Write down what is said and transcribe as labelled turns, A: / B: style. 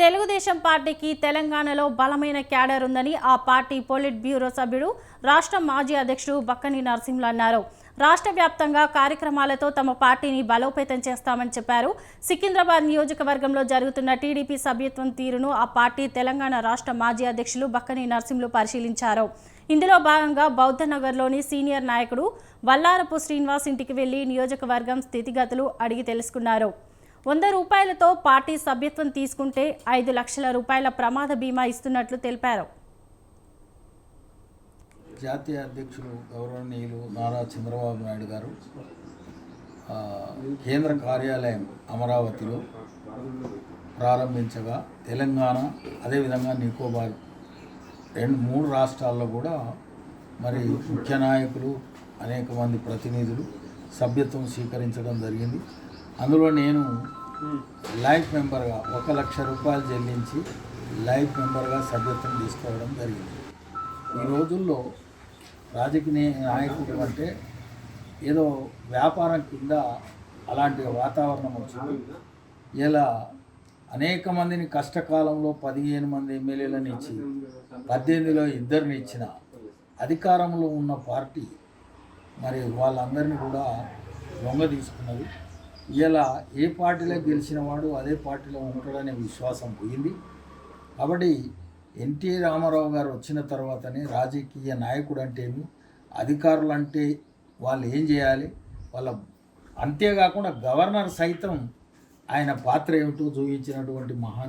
A: తెలుగుదేశం పార్టీకి తెలంగాణలో బలమైన క్యాడర్ ఉందని ఆ పార్టీ పొలిట్ బ్యూరో సభ్యుడు రాష్ట్ర మాజీ అధ్యక్షుడు బక్కని నరసింహులు అన్నారు. రాష్ట్ర వ్యాప్తంగా కార్యక్రమాలతో తమ పార్టీని బలోపేతం చేస్తామని చెప్పారు. సికింద్రాబాద్ నియోజకవర్గంలో జరుగుతున్న టీడీపీ సభ్యత్వం తీరును ఆ పార్టీ తెలంగాణ రాష్ట్ర మాజీ అధ్యక్షులు బక్కని నరసింహులు పరిశీలించారు. ఇందులో భాగంగా బౌద్ధనగర్లోని సీనియర్ నాయకుడు వల్లారపు శ్రీనివాస్ ఇంటికి వెళ్ళి నియోజకవర్గం స్థితిగతులు అడిగి తెలుసుకున్నారు. వంద రూపాయలతో పార్టీ సభ్యత్వం తీసుకుంటే ఐదు లక్షల రూపాయల ప్రమాద బీమా ఇస్తున్నట్లు తెలిపారు.
B: జాతీయ అధ్యక్షులు గౌరవనీయులు నారా చంద్రబాబు నాయుడు గారు కేంద్ర కార్యాలయం అమరావతిలో ప్రారంభించగా తెలంగాణ అదేవిధంగా నికోబార్ రెండు మూడు రాష్ట్రాల్లో కూడా మరి ముఖ్య నాయకులు అనేక మంది ప్రతినిధులు సభ్యత్వం స్వీకరించడం జరిగింది. అందులో నేను లైఫ్ మెంబర్గా ఒక లక్ష రూపాయలు చెల్లించి లైఫ్ మెంబర్గా సభ్యత్వం తీసుకోవడం జరిగింది. ఈ రోజుల్లో రాజకీయ నాయకుడు అంటే ఏదో వ్యాపారం కింద అలాంటి వాతావరణం వచ్చింది. ఇలా అనేక మందిని కష్టకాలంలో పదిహేను మంది ఎమ్మెల్యేలను ఇచ్చి పద్దెనిమిదిలో ఇద్దరిని ఇచ్చిన అధికారంలో ఉన్న పార్టీ మరి వాళ్ళందరినీ కూడా లొంగ తీసుకున్నది. ఇలా ఏ పార్టీలో గెలిచిన వాడు అదే పార్టీలో ఉంటాడనే విశ్వాసం పోయింది. కాబట్టి ఎన్టీ రామారావు గారు వచ్చిన తర్వాతనే రాజకీయ నాయకుడు అంటే ఏమి అధికారులు అంటే వాళ్ళు ఏం చేయాలి? వాళ్ళ అంతేకాకుండా గవర్నర్ సైతం ఆయన పాత్ర ఏమిటో చూపించినటువంటి మహాన్